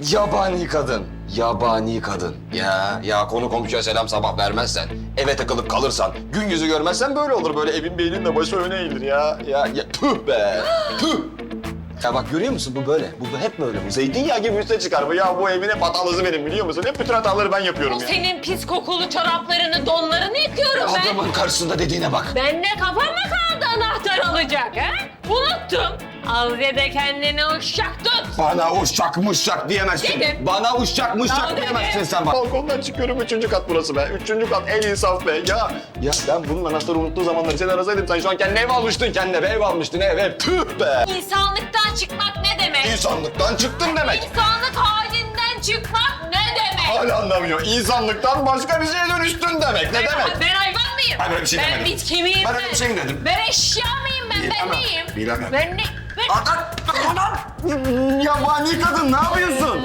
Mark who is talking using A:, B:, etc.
A: Yabani kadın. Yabani kadın. Ya ya konu komşuya selam sabah vermezsen, eve takılıp kalırsan, gün yüzü görmezsen böyle olur. Böyle evin beynin de başı öne eğilir ya. Ya, ya tüh be. tüh. Ya bak görüyor musun bu böyle. Bu hep böyle. Bu zeytinyağı gibi üste çıkar bu. Ya bu evin hep hatalısı benim biliyor musun? Hep bütün hataları ben yapıyorum
B: O
A: ya.
B: senin pis kokulu çoraplarını, donlarını yıkıyorum ben.
A: Adamın karşısında dediğine bak.
B: Ben de kafama kaldı anahtar alacak ha? Unuttum. Al ya da kendine uşak tut.
A: Bana uşak muşak diyemezsin.
B: Dedim.
A: Bana uşak muşak
B: Tamam,
A: diyemezsin sen bak. Balkondan çıkıyorum üçüncü kat burası be. Üçüncü kat en insaf be. Ya ya ben bunun anahtarı unuttuğu zamanları seni arasaydım sen şu an kendine ev almıştın kendine. Ev almıştın ev ev. Tüh be.
B: İnsanlıktan çıkmak ne demek?
A: İnsanlıktan çıktın demek.
B: İnsanlık halinden çıkmak ne demek?
A: Hala anlamıyor. İnsanlıktan başka bir şeye dönüştün demek. Ne
B: Ben,
A: demek?
B: ben hayvan mıyım?
A: Ben öyle bir şey
B: ben
A: demedim.
B: bitki miyim
A: Ben öyle bir şey mi dedim?
B: Ben eşya mıyım ben? Ben
A: Bilemem,
B: neyim?
A: bilemem.
B: Ben ne? Ben...
A: Yabani kadın ne yapıyorsun?